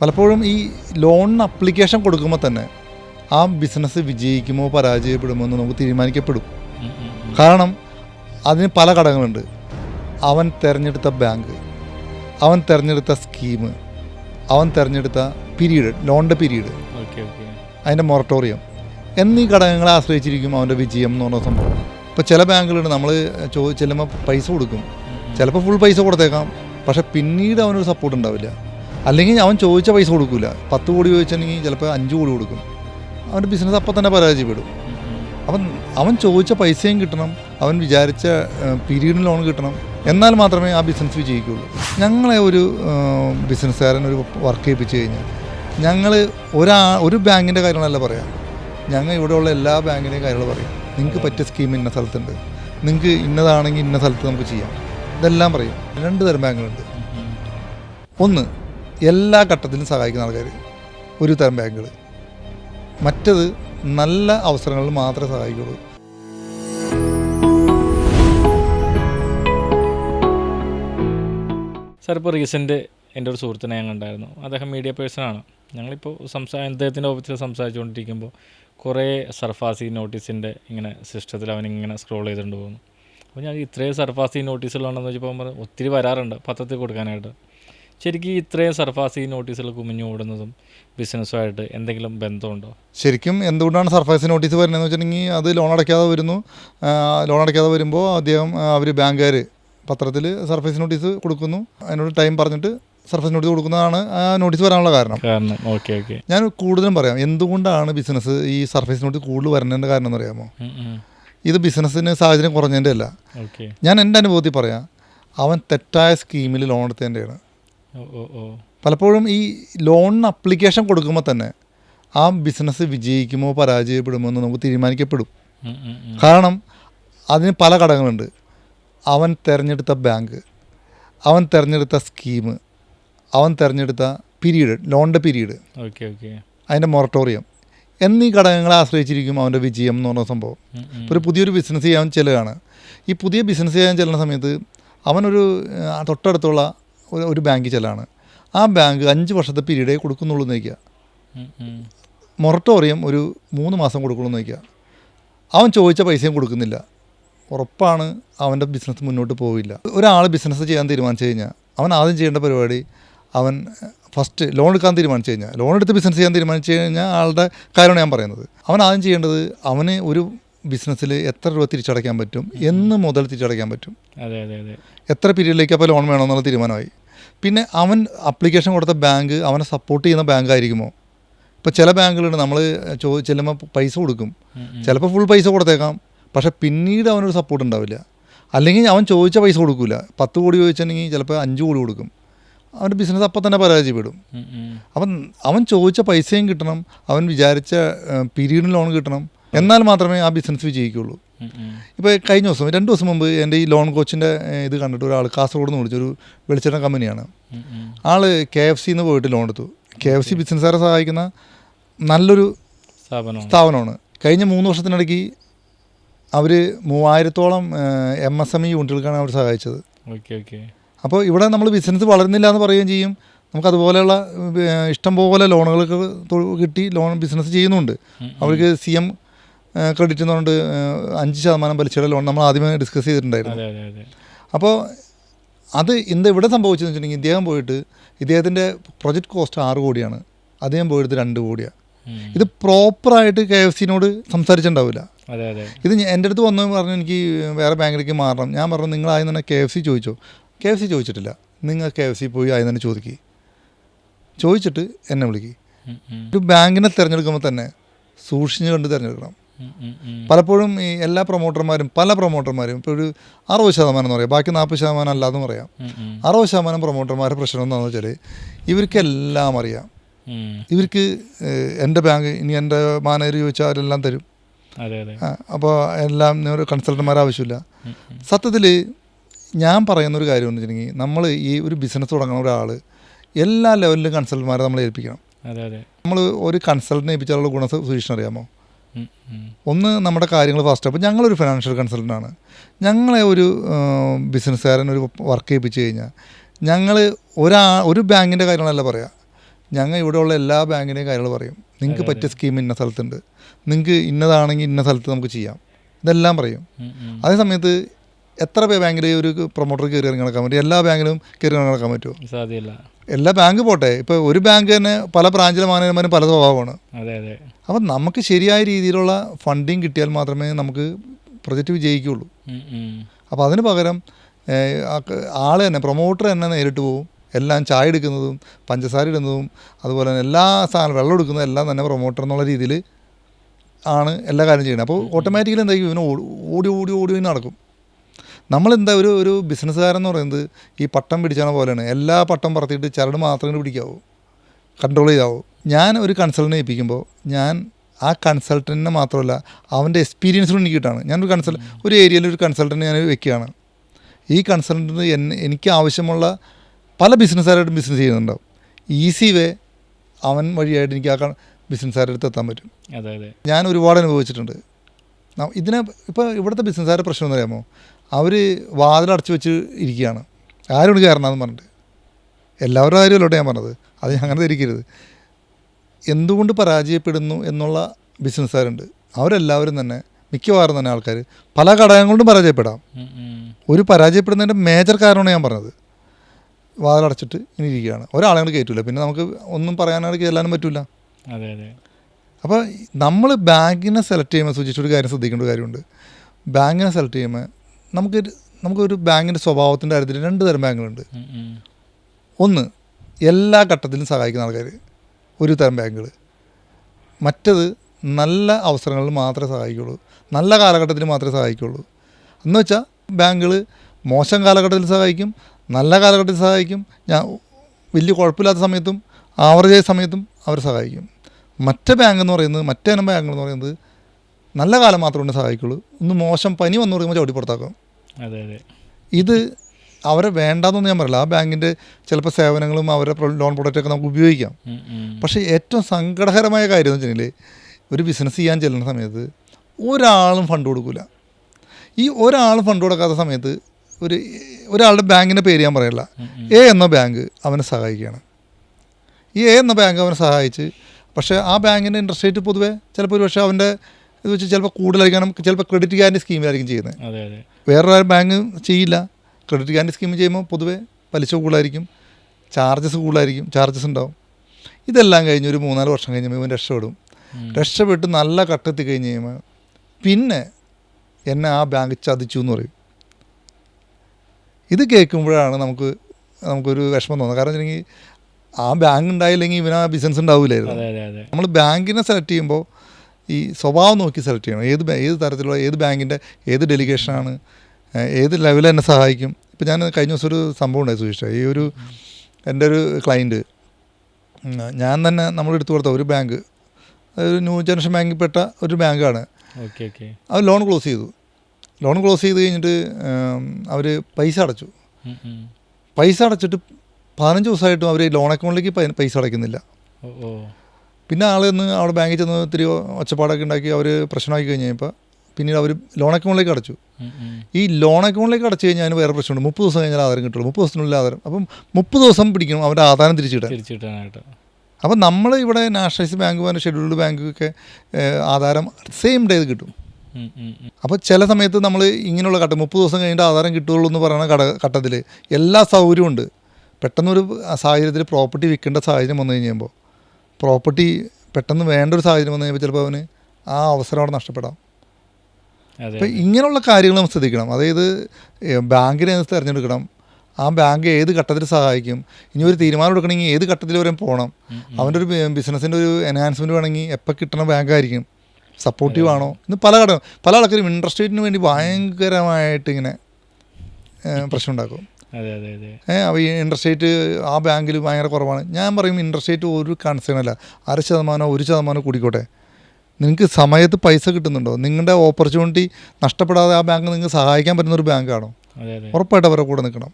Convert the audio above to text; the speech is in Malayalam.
പലപ്പോഴും ഈ ലോണിന് അപ്ലിക്കേഷൻ കൊടുക്കുമ്പോൾ തന്നെ ആ ബിസിനസ് വിജയിക്കുമോ പരാജയപ്പെടുമോ എന്ന് നമുക്ക് തീരുമാനിക്കപ്പെടും. കാരണം അതിന് പല ഘടകങ്ങളുണ്ട്. അവൻ തിരഞ്ഞെടുത്ത ബാങ്ക് അവൻ തിരഞ്ഞെടുത്ത സ്കീം അവൻ തിരഞ്ഞെടുത്ത പീരീഡ് ലോണിന്റെ പീരീഡ് അതിന്റെ മൊറട്ടോറിയം എന്നീ ഘടകങ്ങളെ ആശ്രയിച്ചിരിക്കും അവന്റെ വിജയം എന്ന് പറഞ്ഞ സംഭവം. ഇപ്പോൾ ചില ബാങ്കുകളുണ്ട് നമ്മൾ ചോ ചെല്ലുമ്പോൾ പൈസ കൊടുക്കും. ചിലപ്പോൾ ഫുൾ പൈസ കൊടുത്തേക്കാം. പക്ഷെ പിന്നീട് അവനൊരു സപ്പോർട്ട് ഉണ്ടാവില്ല. അല്ലെങ്കിൽ അവൻ ചോദിച്ച പൈസ കൊടുക്കില്ല പത്ത് കോടി ചോദിച്ചിട്ടുണ്ടെങ്കിൽ ചിലപ്പോൾ അഞ്ച് കോടി കൊടുക്കും. അവന്റെ ബിസിനസ് അപ്പം തന്നെ പരാജയപ്പെടും. അവൻ അവൻ ചോദിച്ച പൈസയും കിട്ടണം. അവൻ വിചാരിച്ച പീരീഡിന് ലോൺ കിട്ടണം. എന്നാൽ മാത്രമേ ആ ബിസിനസ് വിജയിക്കുകയുള്ളൂ. ഞങ്ങളെ ഒരു ബിസിനസ്സുകാരൻ ഒരു വർക്ക് ചെയ്യിപ്പിച്ച് കഴിഞ്ഞാൽ ഞങ്ങൾ ഒരാ ഒരു ബാങ്കിന്റെ കാര്യങ്ങളല്ല പറയാം. ഞങ്ങൾ ഇവിടെയുള്ള എല്ലാ ബാങ്കിന്റെയും കാര്യങ്ങൾ പറയും. നിങ്ങൾക്ക് പറ്റിയ സ്കീം ഇന്ന സ്ഥലത്തുണ്ട്. നിങ്ങൾക്ക് ഇന്നതാണെങ്കിൽ ഇന്ന സ്ഥലത്ത് നമുക്ക് ചെയ്യാം. ഇതെല്ലാം പറയും. രണ്ട് തരം ബാങ്കുകളുണ്ട്. ഒന്ന് എല്ലാ ഘട്ടത്തിലും സഹായിക്കുന്ന ആൾക്കാർ ഒരു തരം ബാങ്കുകൾ മറ്റത് നല്ല അവസരങ്ങളിൽ മാത്രമേ സഹായിക്കുള്ളൂ. സാർ ഇപ്പോൾ റീസെന്റ് എന്റെ ഒരു സുഹൃത്തിനെ ഞാൻ കണ്ടായിരുന്നു. അദ്ദേഹം മീഡിയ പേഴ്സണാണ്. ഞങ്ങളിപ്പോൾ സംസാ അദ്ദേഹത്തിന്റെ ഓഫീസിൽ സംസാരിച്ചുകൊണ്ടിരിക്കുമ്പോൾ കുറേ സർഫാസി നോട്ടീസിന്റെ ഇങ്ങനെ സിസ്റ്റത്തിൽ അവൻ ഇങ്ങനെ സ്ക്രോൾ ചെയ്തുകൊണ്ട് പോകുന്നു. അപ്പോൾ ഞാൻ ഇത്രയും സർഫാസി നോട്ടീസുകളുണ്ടെന്ന് വെച്ചപ്പോൾ ഒത്തിരി വരാറുണ്ട് പത്രത്തിൽ കൊടുക്കാനായിട്ട്. ശരിക്കും ഇത്രയും സർഫാസി നോട്ടീസുകൾ കുമിഞ്ഞു ഓടുന്നതും ബിസിനസ്സുമായിട്ട് എന്തെങ്കിലും ബന്ധമുണ്ടോ? ശരിക്കും എന്തുകൊണ്ടാണ് സർഫാസ് നോട്ടീസ് വരുന്നതെന്ന് വെച്ചിട്ടുണ്ടെങ്കിൽ അത് ലോൺ അടയ്ക്കാതെ വരുന്നു. ലോൺ അടയ്ക്കാതെ വരുമ്പോൾ അദ്ദേഹം അവർ ബാങ്കുകാർ പത്രത്തിൽ സർഫേസ് നോട്ടീസ് കൊടുക്കുന്നു. അതിനോട് ടൈം പറഞ്ഞിട്ട് സർഫസ് നോട്ടീസ് കൊടുക്കുന്നതാണ് ആ നോട്ടീസ് വരാനുള്ള കാരണം. കാരണം. ഓക്കെ ഓക്കെ ഞാൻ കൂടുതലും പറയാം എന്തുകൊണ്ടാണ് ബിസിനസ് ഈ സർഫേസ് നോട്ടീസ് കൂടുതൽ വരുന്നതിന്റെ കാരണം എന്ന് അറിയാമോ? ഇത് ബിസിനസ്സിന് സാഹചര്യം കുറഞ്ഞതിന്റെ അല്ല. ഓക്കെ ഞാൻ എന്റെ അനുഭവത്തിൽ പറയാം അവൻ തെറ്റായ സ്കീമിൽ ലോൺ എടുത്തതിന്റെയാണ്. പലപ്പോഴും ഈ ലോണിന് അപ്ലിക്കേഷൻ കൊടുക്കുമ്പോൾ തന്നെ ആ ബിസിനസ് വിജയിക്കുമോ പരാജയപ്പെടുമോ എന്ന് നമുക്ക് തീരുമാനിക്കപ്പെടും. കാരണം അതിന് പല ഘടകങ്ങളുണ്ട്. അവൻ തിരഞ്ഞെടുത്ത ബാങ്ക് അവൻ തിരഞ്ഞെടുത്ത സ്കീം അവൻ തിരഞ്ഞെടുത്ത പീരീഡ് ലോണിന്റെ പീരീഡ് ഓക്കെ ഓക്കെ അതിന്റെ മൊറട്ടോറിയം എന്നീ ഘടകങ്ങളെ ആശ്രയിച്ചിരിക്കും അവന്റെ വിജയം എന്ന് പറഞ്ഞ സംഭവം. ഒരു പുതിയൊരു ബിസിനസ് ചെയ്യാൻ ചെല്ലുകയാണ്. ഈ പുതിയ ബിസിനസ് ചെയ്യാൻ ചെല്ലുന്ന സമയത്ത് അവനൊരു തൊട്ടടുത്തുള്ള ഒരു ബാങ്കിൽ ചെല്ലാണ്. ആ ബാങ്ക് അഞ്ച് വർഷത്തെ പീരീഡേ കൊടുക്കുന്നുള്ളൂ എന്ന് വയ്ക്കുക. മൊറട്ടോറിയം ഒരു മൂന്ന് മാസം കൊടുക്കുള്ളൂ എന്ന് വയ്ക്കുക അവൻ ചോദിച്ച പൈസയും കൊടുക്കുന്നില്ല. ഉറപ്പാണ് അവന്റെ ബിസിനസ് മുന്നോട്ട് പോവില്ല. ഒരാൾ ബിസിനസ് ചെയ്യാൻ തീരുമാനിച്ചു കഴിഞ്ഞാൽ അവൻ ആദ്യം ചെയ്യേണ്ട പരിപാടി അവൻ ഫസ്റ്റ് ലോൺ എടുക്കാൻ തീരുമാനിച്ചു കഴിഞ്ഞാൽ ലോൺ എടുത്ത് ബിസിനസ് ചെയ്യാൻ തീരുമാനിച്ചു കഴിഞ്ഞാൽ ആളുടെ കാര്യമാണ് ഞാൻ പറയുന്നത്. അവൻ ആദ്യം ചെയ്യേണ്ടത് അവന് ഒരു ബിസിനസ്സിൽ എത്ര രൂപ തിരിച്ചടയ്ക്കാൻ പറ്റും? എന്ന് മുതൽ തിരിച്ചടയ്ക്കാൻ പറ്റും. അതെ അതെ അതെ. എത്ര പീരീഡിലേക്ക് അപ്പോൾ ലോൺ വേണമെന്നുള്ള തീരുമാനമായി. പിന്നെ അവൻ അപ്ലിക്കേഷൻ കൊടുത്ത ബാങ്ക് അവനെ സപ്പോർട്ട് ചെയ്യുന്ന ബാങ്ക് ആയിരിക്കുമോ ഇപ്പോൾ ചില ബാങ്കുകളുണ്ട് നമ്മൾ ചോ ചെല്ലുമ്പോൾ പൈസ കൊടുക്കും. ചിലപ്പോൾ ഫുൾ പൈസ കൊടുത്തേക്കാം. പക്ഷെ പിന്നീട് അവനൊരു സപ്പോർട്ട് ഉണ്ടാവില്ല. അല്ലെങ്കിൽ അവൻ ചോദിച്ച പൈസ കൊടുക്കില്ല പത്ത് കോടി ചോദിച്ചിട്ടുണ്ടെങ്കിൽ ചിലപ്പോൾ അഞ്ച് കോടി കൊടുക്കും. അവന്റെ ബിസിനസ് അപ്പം തന്നെ പരാജയപ്പെടും. അവൻ അവൻ ചോദിച്ച പൈസയും കിട്ടണം. അവൻ വിചാരിച്ച പീരീഡിന് ലോൺ കിട്ടണം. എന്നാൽ മാത്രമേ ആ ബിസിനസ് ഉം. ഇപ്പോൾ കഴിഞ്ഞ ദിവസം രണ്ട് ദിവസം മുമ്പ് എന്റെ ഈ ലോൺ കോച്ചിന്റെ ഇത് കണ്ടിട്ട് ഒരാൾ കാസർഗോഡ് നിന്ന് വിളിച്ചൊരു വെളിച്ചെണ്ണ കമ്പനിയാണ്. ആൾ കെ എഫ് സിന്ന് പോയിട്ട് ലോൺ എടുത്തു. കെ എഫ് സി ബിസിനസ്സുകാരെ സഹായിക്കുന്ന നല്ലൊരു സ്ഥാപനമാണ്. കഴിഞ്ഞ മൂന്ന് വർഷത്തിനിടയ്ക്ക് അവർ മൂവായിരത്തോളം എം എസ് എം ഇ യൂണിറ്റുകൾക്കാണ് അവർ സഹായിച്ചത്. ഓക്കെ ഓക്കെ അപ്പോൾ ഇവിടെ നമ്മൾ ബിസിനസ് വളരുന്നില്ല എന്ന് പറയുകയും ചെയ്യും. നമുക്ക് അതുപോലെയുള്ള ഇഷ്ടംപോലെ ലോണുകളൊക്കെ കിട്ടി ലോൺ ബിസിനസ് ചെയ്യുന്നുണ്ട്. അവർക്ക് സി എം ക്രെഡിറ്റ് എന്ന് പറഞ്ഞിട്ട് അഞ്ച് ശതമാനം പലിശയുടെ ലോൺ നമ്മൾ ആദ്യമേ ഡിസ്കസ് ചെയ്തിട്ടുണ്ടായിരുന്നു. അപ്പോൾ അത് ഇന്ന് ഇവിടെ സംഭവിച്ചതെന്ന് വെച്ചിട്ടുണ്ടെങ്കിൽ ഇദ്ദേഹം പോയിട്ട് ഇദ്ദേഹത്തിന്റെ പ്രൊജക്റ്റ് കോസ്റ്റ് ആറ് കോടിയാണ്. അദ്ദേഹം പോയിട്ട് രണ്ട് കോടിയാണ് ഇത് പ്രോപ്പറായിട്ട് കെ എഫ് സിനോട് സംസാരിച്ചിട്ടുണ്ടാവില്ല. ഇത് എന്റെ അടുത്ത് വന്നു പറഞ്ഞു എനിക്ക് വേറെ ബാങ്കിലേക്ക് മാറണം. ഞാൻ പറഞ്ഞു നിങ്ങൾ ആദ്യം തന്നെ കെ എഫ് സി ചോദിച്ചോ. കെ എഫ് സി ചോദിച്ചിട്ടില്ല. നിങ്ങൾ കെ എഫ് സി പോയി ആദ്യം തന്നെ ചോദിക്കുക ചോദിച്ചിട്ട് എന്നെ വിളിക്കുക. ഒരു ബാങ്കിനെ തിരഞ്ഞെടുക്കുമ്പോൾ തന്നെ സൂക്ഷിച്ചു കണ്ട് തിരഞ്ഞെടുക്കണം. പലപ്പോഴും ഈ എല്ലാ പ്രൊമോട്ടർമാരും പല പ്രൊമോട്ടർമാരും ഇപ്പോൾ ഒരു അറുപത് ശതമാനം എന്ന് പറയാം ബാക്കി നാൽപ്പത് ശതമാനം അല്ലാതെന്ന് പറയാം. അറുപത് ശതമാനം പ്രൊമോട്ടർമാരുടെ പ്രശ്നം എന്താണെന്ന് വെച്ചാൽ ഇവർക്കെല്ലാം അറിയാം. ഇവർക്ക് എന്റെ ബാങ്ക് ഇനി എന്റെ മാനേജർ ചോദിച്ചാൽ അവരെല്ലാം തരും അപ്പോൾ എല്ലാം ഒരു കൺസൾട്ടന്മാർ ആവശ്യമില്ല. സത്യത്തിൽ ഞാൻ പറയുന്നൊരു കാര്യം എന്ന് വെച്ചിട്ടുണ്ടെങ്കിൽ നമ്മൾ ഈ ഒരു ബിസിനസ് തുടങ്ങുന്ന ഒരാൾ എല്ലാ ലെവലിലും കൺസൾട്ടന്മാരെ നമ്മൾ ഏൽപ്പിക്കണം നമ്മൾ ഒരു കൺസൾട്ടനെ ഏൽപ്പിച്ചാലുള്ള ഗുണ സുരക്ഷൻ അറിയാമോ. ഒന്ന് നമ്മുടെ കാര്യങ്ങൾ ഫാസ്റ്റ് അപ്പോൾ ഞങ്ങളൊരു ഫിനാൻഷ്യൽ കൺസൾട്ടന്റാണ് ഞങ്ങളെ ഒരു ബിസിനസ്സുകാരൻ ഒരു വർക്ക് ചെയ്യിപ്പിച്ച് കഴിഞ്ഞാൽ ഞങ്ങൾ ഒരാ ഒരു ബാങ്കിന്റെ കാര്യങ്ങളല്ല പറയാം. ഞങ്ങൾ ഇവിടെയുള്ള എല്ലാ ബാങ്കിന്റെയും കാര്യങ്ങൾ പറയും. നിങ്ങൾക്ക് പറ്റിയ സ്കീം ഇന്ന സ്ഥലത്തുണ്ട്. നിങ്ങൾക്ക് ഇന്നതാണെങ്കിൽ ഇന്ന സ്ഥലത്ത് നമുക്ക് ചെയ്യാം. ഇതെല്ലാം പറയും. അതേ സമയത്ത് എത്ര പേ ബാങ്കിൽ ഒരു പ്രൊമോട്ടർ കയറി ഇറങ്ങി നടക്കാൻ പറ്റും? എല്ലാ ബാങ്കിലും കയറി ഇറങ്ങി നടക്കാൻ പറ്റുമോ സാധ്യമല്ല എല്ലാ ബാങ്ക് പോട്ടെ. ഇപ്പോൾ ഒരു ബാങ്ക് തന്നെ പല ബ്രാഞ്ചിലെ മാനേജർമാരും പല സ്വഭാവമാണ്. അതെ അതെ. അപ്പം നമുക്ക് ശരിയായ രീതിയിലുള്ള ഫണ്ടിങ് കിട്ടിയാൽ മാത്രമേ നമുക്ക് പ്രൊജക്റ്റ് വിജയിക്കുള്ളൂ. അപ്പോൾ അതിന് പകരം ആളെ ആൾ തന്നെ പ്രൊമോട്ടർ തന്നെ നേരിട്ട് പോകും എല്ലാം ചായ എടുക്കുന്നതും പഞ്ചസാര ഇടുന്നതും അതുപോലെ തന്നെ എല്ലാ സാധനം വെള്ളം എടുക്കുന്നതും എല്ലാം തന്നെ പ്രൊമോട്ടർ എന്നുള്ള രീതിയിൽ ആണ് എല്ലാ കാര്യം ചെയ്യുന്നത്. അപ്പോൾ ഓട്ടോമാറ്റിക്കലി എന്തായിരിക്കും ഇവന് ഓടി ഓടി ഓടി ഓടി നടക്കും. നമ്മളെന്താ ഒരു ഒരു ബിസിനസ്സുകാരെന്ന് പറയുന്നത് ഈ പട്ടം പിടിച്ചാണ് പോലെയാണ്. എല്ലാ പട്ടം പറത്തിയിട്ട് ചരട് മാത്രം പിടിക്കാവൂ. കൺട്രോൾ ചെയ്യാവൂ ഞാൻ ഒരു കൺസൾട്ടിനെ ഏൽപ്പിക്കുമ്പോൾ ഞാൻ ആ കൺസൾട്ടന്റിനെ മാത്രമല്ല അവന്റെ എക്സ്പീരിയൻസ് കിട്ടാണ്. ഞാനൊരു കൺസൾട്ട് ഒരു ഏരിയയിൽ ഒരു കൺസൾട്ടന്റ് ഞാൻ വെക്കുകയാണ്. ഈ കൺസൾട്ടന്റ് എന്നെ എനിക്ക് ആവശ്യമുള്ള പല ബിസിനസ്സുകാരായിട്ടും ബിസിനസ് ചെയ്യുന്നുണ്ടാവും. ഈസി വേ അവൻ വഴിയായിട്ട് എനിക്ക് ആ ബിസിനസ്സുകാരുടെ അടുത്ത് എത്താൻ പറ്റും. അതെ അതെ. ഞാൻ ഒരുപാട് അനുഭവിച്ചിട്ടുണ്ട്. ഇതിനെ ഇപ്പോൾ ഇവിടുത്തെ ബിസിനസ്സുകാരുടെ പ്രശ്നം എന്ന് അറിയാമോ? അവർ വാതിലടച്ച് വെച്ച് ഇരിക്കുകയാണ്. ആരോട് കയറണമെന്ന് പറഞ്ഞിട്ട്? എല്ലാവരുടെ കാര്യമല്ലോട്ടെ ഞാൻ പറഞ്ഞത്? അത് അങ്ങനെ ധരിക്കരുത്. എന്തുകൊണ്ട് പരാജയപ്പെടുന്നു എന്നുള്ള ബിസിനസ്സുകാരുണ്ട്. അവരെല്ലാവരും തന്നെ മിക്കവാറും തന്നെ ആൾക്കാർ പല ഘടകം കൊണ്ടും പരാജയപ്പെടാം. ഒരു പരാജയപ്പെടുന്നതിന്റെ മേജർ കാരണമാണ് ഞാൻ പറഞ്ഞത്. വാതിലടച്ചിട്ട് ഇനി ഇരിക്കുകയാണ്. ഒരാളെ കൊണ്ട് കയറ്റില്ല പിന്നെ നമുക്ക് ഒന്നും പറയാനായിട്ട് ചെല്ലാനും പറ്റില്ല അതെ അതെ. അപ്പോൾ നമ്മൾ ബാങ്കിനെ സെലക്ട് ചെയ്യുമ്പോൾ സൂചിച്ചൊരു കാര്യം ശ്രദ്ധിക്കേണ്ട ഒരു കാര്യമുണ്ട്. ബാങ്കിനെ സെലക്ട് ചെയ്യുമ്പോൾ നമുക്ക് നമുക്കൊരു ബാങ്കിന്റെ സ്വഭാവത്തിന്റെ കാര്യത്തിൽ രണ്ട് തരം ബാങ്കുകളുണ്ട്. ഒന്ന് എല്ലാ ഘട്ടത്തിലും സഹായിക്കുന്ന ആൾക്കാർ ഒരു തരം ബാങ്കുകൾ മറ്റത് നല്ല അവസരങ്ങളിൽ മാത്രമേ സഹായിക്കുള്ളൂ. നല്ല കാലഘട്ടത്തിൽ മാത്രമേ സഹായിക്കുള്ളൂ. എന്ന് വെച്ചാൽ ബാങ്കുകൾ മോശം കാലഘട്ടത്തിൽ സഹായിക്കും നല്ല കാലഘട്ടത്തിൽ സഹായിക്കും ഞാൻ വലിയ കുഴപ്പമില്ലാത്ത സമയത്തും ആവറേജ് സമയത്തും അവർ സഹായിക്കും. മറ്റേ ബാങ്ക് എന്ന് പറയുന്നത് മറ്റേ ബാങ്കുകൾ ബാങ്ക് എന്ന് പറയുന്നത് നല്ല കാലം മാത്രമേ സഹായിക്കുള്ളൂ. ഒന്ന് മോശം പനി വന്നു പറയുമ്പോൾ ചവിട്ടി പുറത്താക്കും. അതെ അതെ. ഇത് അവരെ വേണ്ടാന്നൊന്നും ഞാൻ പറയില്ല. ആ ബാങ്കിന്റെ ചിലപ്പോൾ സേവനങ്ങളും അവരുടെ ലോൺ പ്രൊഡക്റ്റൊക്കെ നമുക്ക് ഉപയോഗിക്കാം. പക്ഷേ ഏറ്റവും സങ്കടകരമായ കാര്യം എന്ന് വെച്ചിട്ടുണ്ടെങ്കിൽ ഒരു ബിസിനസ് ചെയ്യാൻ ചെല്ലുന്ന സമയത്ത് ഒരാളും ഫണ്ട് കൊടുക്കില്ല ഈ ഒരാളും ഫണ്ട് കൊടുക്കാത്ത സമയത്ത് ഒരു ഒരാളുടെ ബാങ്കിന്റെ പേര് ഞാൻ പറയില്ല. എ എന്ന ബാങ്ക് അവനെ സഹായിക്കുകയാണ്. ഈ എ എന്ന ബാങ്ക് അവനെ സഹായിച്ച് പക്ഷേ ആ ബാങ്കിന്റെ ഇൻട്രസ്റ്റ് റേറ്റ് പൊതുവേ ചിലപ്പോൾ ഒരു പക്ഷേ അവന്റെ ഇത് വെച്ച് ചിലപ്പോൾ കൂടുതലായിരിക്കും കാരണം ചിലപ്പോൾ ക്രെഡിറ്റ് ഗ്യാരന്റി സ്കീമിലായിരിക്കും ചെയ്യുന്നത്. അതെ അതെ. വേറൊരു ബാങ്ക് ചെയ്യില്ല. ക്രെഡിറ്റ് ഗ്യാരന്റി സ്കീം ചെയ്യുമ്പോൾ പൊതുവെ പലിശ കൂടുതലായിരിക്കും ചാർജസ് കൂടുതലായിരിക്കും ചാർജസ് ഉണ്ടാവും. ഇതെല്ലാം കഴിഞ്ഞ് ഒരു മൂന്നാൽ വർഷം കഴിഞ്ഞ് ഇവൻ രക്ഷപ്പെടും. രക്ഷപ്പെട്ട് നല്ല കട്ടെത്തി കഴിഞ്ഞ് കഴിയുമ്പോൾ പിന്നെ എന്നെ ആ ബാങ്ക് ചതിച്ചു എന്ന് പറയും. ഇത് കേൾക്കുമ്പോഴാണ് നമുക്ക് നമുക്കൊരു വിഷമം തോന്നുന്നത്. കാരണം വെച്ചിട്ടുണ്ടെങ്കിൽ ആ ബാങ്ക് ഉണ്ടായില്ലെങ്കിൽ ഇവനാ ആ ബിസിനസ് ഉണ്ടാവില്ലായിരുന്നു. നമ്മൾ ബാങ്കിനെ സെലക്ട് ചെയ്യുമ്പോൾ ഈ സ്വഭാവം നോക്കി സെലക്ട് ചെയ്യണം. ഏത് ഏത് തരത്തിലുള്ള ഏത് ബാങ്കിന്റെ ഏത് ഡെലിഗേഷനാണ് ഏത് ലെവലിൽ എന്നെ സഹായിക്കും. ഇപ്പം ഞാൻ കഴിഞ്ഞ ദിവസം ഒരു സംഭവം ഉണ്ടായി സുരേഷ്. ഈ ഒരു എന്റെ ഒരു ക്ലയന്റ് ഞാൻ തന്നെ നമ്മൾ എടുത്തു കൊടുത്ത ഒരു ബാങ്ക് ഒരു ന്യൂ ജനറേഷൻ ബാങ്കിൽ പെട്ട ഒരു ബാങ്കാണ് ഓക്കെ ഓക്കെ അവർ ലോൺ ക്ലോസ് ചെയ്തു. ലോൺ ക്ലോസ് ചെയ്ത് കഴിഞ്ഞിട്ട് അവർ പൈസ അടച്ചു. പൈസ അടച്ചിട്ട് പതിനഞ്ച് ദിവസമായിട്ടും അവർ ലോൺ അക്കൗണ്ടിലേക്ക് പൈസ അടയ്ക്കുന്നില്ല. പിന്നെ ആൾ നിന്ന് അവിടെ ബാങ്കിൽ ചെന്ന് ഇത്തിരി ഒച്ചപ്പാടൊക്കെ ഉണ്ടാക്കി അവർ പ്രശ്നമാക്കി കഴിഞ്ഞ് കഴിഞ്ഞപ്പോൾ പിന്നീട് അവർ ലോൺ അക്കൗണ്ടിലേക്ക് അടച്ചു. ഈ ലോൺ അക്കൗണ്ടിലേക്ക് അടച്ചു കഴിഞ്ഞാൽ അതിന് വേറെ പ്രശ്നമുണ്ട്. മുപ്പത് ദിവസം കഴിഞ്ഞാൽ ആധാരം കിട്ടുള്ളൂ. മുപ്പത് ദിവസത്തിനുള്ളിൽ ആധാരം. അപ്പം മുപ്പത് ദിവസം പിടിക്കണം അവരുടെ ആധാരം തിരിച്ചു കിട്ടാനായിട്ട് അപ്പം നമ്മൾ ഇവിടെ നാഷണലൈസ് ബാങ്ക് പോലെ ഷെഡ്യൂൾഡ് ബാങ്കൊക്കെ ആധാരം സെയിം ഡേ കിട്ടും. അപ്പോൾ ചില സമയത്ത് നമ്മൾ ഇങ്ങനെയുള്ള ഘട്ടം മുപ്പത് ദിവസം കഴിഞ്ഞിട്ട് ആധാരം കിട്ടുകയുള്ളൂ എന്ന് പറയുന്ന ഘട ഘട്ടത്തിൽ എല്ലാ സൗകര്യവും ഉണ്ട്. പെട്ടെന്നൊരു സാഹചര്യത്തിൽ പ്രോപ്പർട്ടി വിൽക്കേണ്ട സാഹചര്യം വന്നു കഴിയുമ്പോൾ പ്രോപ്പർട്ടി പെട്ടെന്ന് വേണ്ട ഒരു സാഹചര്യം വന്നു കഴിയുമ്പോൾ ചിലപ്പോൾ അവന് ആ അവസരം അവിടെ നഷ്ടപ്പെടാം. അതെ അപ്പോൾ ഇങ്ങനെയുള്ള കാര്യങ്ങൾ നമ്മൾ ശ്രദ്ധിക്കണം. അതായത് ബാങ്കിനെ തിരഞ്ഞെടുക്കണം. ആ ബാങ്ക് ഏത് ഘട്ടത്തിൽ സഹായിക്കും? ഇനി ഒരു തീരുമാനം എടുക്കണമെങ്കിൽ ഏത് ഘട്ടത്തിൽ വരെ പോകണം അവന്റെ ഒരു ബിസിനസ്സിന്റെ ഒരു എൻഹാൻസ്മെന്റ് വേണമെങ്കിൽ എപ്പോൾ കിട്ടണ ബാങ്കായിരിക്കും? സപ്പോർട്ടീവ് ആണോ? ഇന്ന് പല ഘടകം പല ആൾക്കാരും ഇൻട്രസ്റ്റ് റേറ്റിന് വേണ്ടി ഭയങ്കരമായിട്ട് ഇങ്ങനെ പ്രശ്നം ഉണ്ടാക്കും. ഏഹ് അപ്പോൾ ഈ ഇൻട്രസ്റ്റ് റേറ്റ് ആ ബാങ്കിൽ ഭയങ്കര കുറവാണ്. ഞാൻ പറയും ഇൻട്രസ്റ്റ് റേറ്റ് ഒരു കൺസേൺ അല്ല. അര ശതമാനമോ ഒരു ശതമാനമോ കൂടിക്കോട്ടെ. നിങ്ങൾക്ക് സമയത്ത് പൈസ കിട്ടുന്നുണ്ടോ? നിങ്ങളുടെ ഓപ്പർച്യൂണിറ്റി നഷ്ടപ്പെടാതെ ആ ബാങ്ക് നിങ്ങൾക്ക് സഹായിക്കാൻ പറ്റുന്ന ഒരു ബാങ്കാണോ ഉറപ്പായിട്ട് അവരുടെ കൂടെ നിൽക്കണം.